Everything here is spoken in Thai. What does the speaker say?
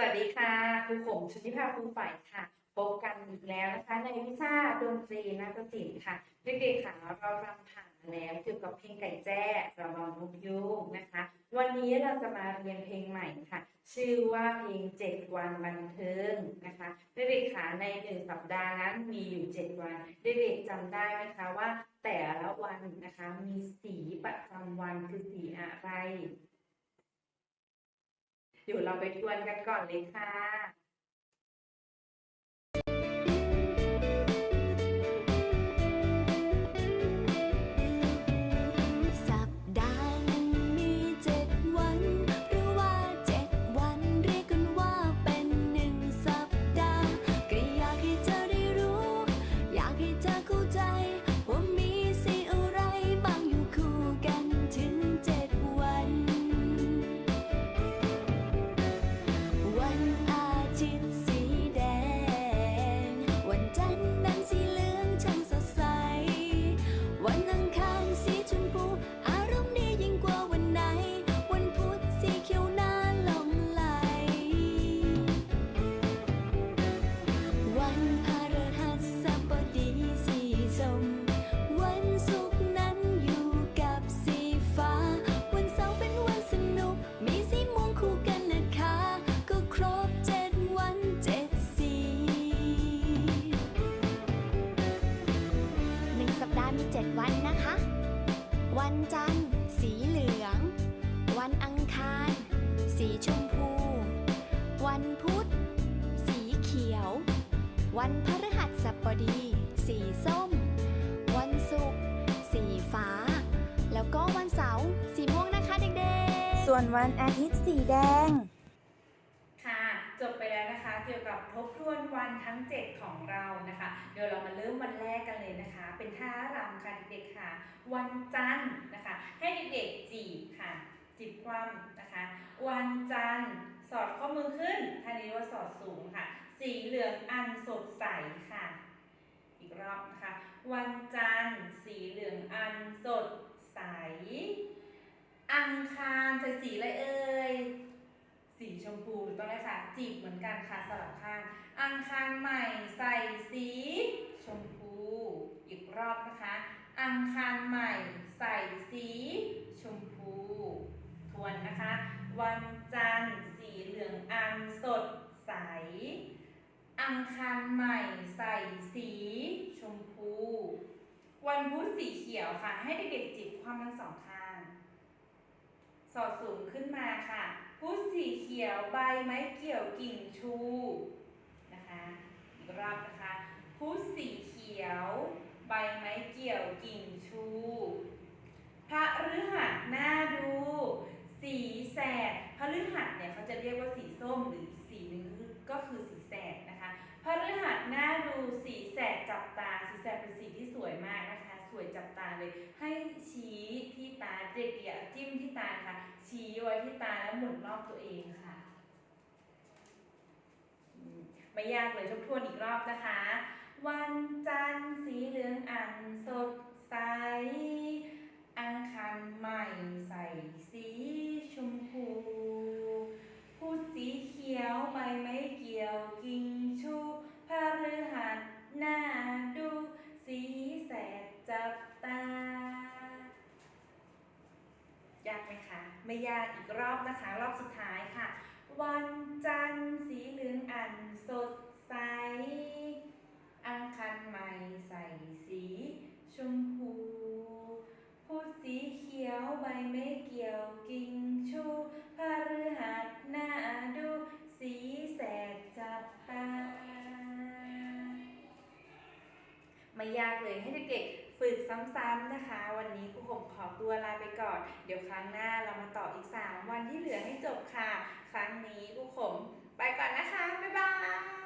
วัสดีค่ะครูขมชุติภาครูฝ่ายค่ะ พบกันอีกแล้วนะคะ ในวิชาดนตรีนาฏศิลป์ค่ะเด็กๆค่ะเรารำผ่านแล้วเกี่ยวกับเพลงไก่แจ้เระบำนกยูงนะคะ วันนี้เราจะมาเรียนเพลงใหม่ค่ะ ชื่อว่าเพลงเจ็ดวันบันเทิงนะคะเด็กๆค่ะในหนึ่งสัปดาห์นั้นมีอยู่เจ็ดวันเด็กๆจำได้ไหมคะว่า แต่ละวันนะคะมีสีประจำวันคือสีอะไร ดี๋ยวเราไปทวนกันก่อนเลยค่ะ สีเหลือง วันอังคาร สีชมพู วันพุธ สีเขียว วันพฤหัสบดี สีส้ม วันศุกร์ สีฟ้า แล้วก็วันเสาร์ สีม่วงนะคะเด็กๆ ส่วนวันอาทิตย์สีแดง ค่ะจบไปแล้วนะคะเกี่ยวกับทบทวนวันทั้ง 7 ของเรานะคะ เดี๋ยวเรามาเริ่มวันแรกกันเลยนะคะ เป็นท่ารำค่ะเด็กๆค่ะ วันจันทร์นะคะ ให้เด็กๆจีบค่ะ จีบคว่ำนะคะ วันจันทร์สอดข้อมือขึ้นท่านี้ว่าสอดสูงค่ะ สีเหลืองอันสดใสค่ะ อีกรอบนะคะ วันจันทร์สีเหลืองอันสดใส อังคารใส่สีอะไรเอ่ยสีชมพูถูกต้องเลยค่ะจีบเหมือนกันค่ะสลับข้าง อังคารใหม่ใส่สีชมพู อีกรอบนะคะ อังคารใหม่ใส่สีชมพู ทวนนะคะ วันจันทร์สีเหลืองอันสดใส อังคารใหม่ใส่สีชมพู วันพุธสีเขียวค่ะ ให้เด็กๆจิบความทั้งสองข้าง สอดสูงขึ้นมาค่ะ พุธสีเขียวใบไม้เกี่ยวกิ่งชูนะคะ อีกรอบนะคะพุธสีเขียว ใบไม้เกี่ยวกิ่งชูพระ ฤหัสหน้าดู สีแสดพฤหัสเนี่ยเขาจะเรียกว่าสีส้มหรือสีหนึ่งก็คือสีแสดนะคะพฤหัสหน้าดูสีแสดจับตาสีแสดเป็นสีที่สวยมากนะคะ สวยจับตาเลย ให้ชี้ที่ตาเด็กอย่าจิ้มที่ตาค่ะ ชี้ไว้ที่ตาแล้วหมุนรอบตัวเองค่ะไม่ยากเลยทบทวนอีกรอบนะคะ วันจันทร์สีเหลืองอันสดใส คารใหม่ใส่สีชมพู พูดสีเขียวใบไม้เกี่ยวกิ่งชูพฤหัสหน้าดู สีแสดจับตา ยากไหมคะ ไม่ยากอีกรอบนะคะ รอบสุดท้ายค่ะ วันจันทร์สีเหลืองอันสดใส อังคารใหม่ใส่สีชมพูพุธสีเขียวใบไม้เกิ่งชูพฤหัสหน้าดู สีแสดจับตาไม่ยากเลยให้เด็กๆฝึกซ้ำๆนะคะ วันนี้ครูผมขอตัวลาไปก่อน เดี๋ยวครั้งหน้าเรามาต่ออีก 3 วันที่เหลือให้จบค่ะ ครั้งนี้ครูผมไปก่อนนะคะ บ๊ายบาย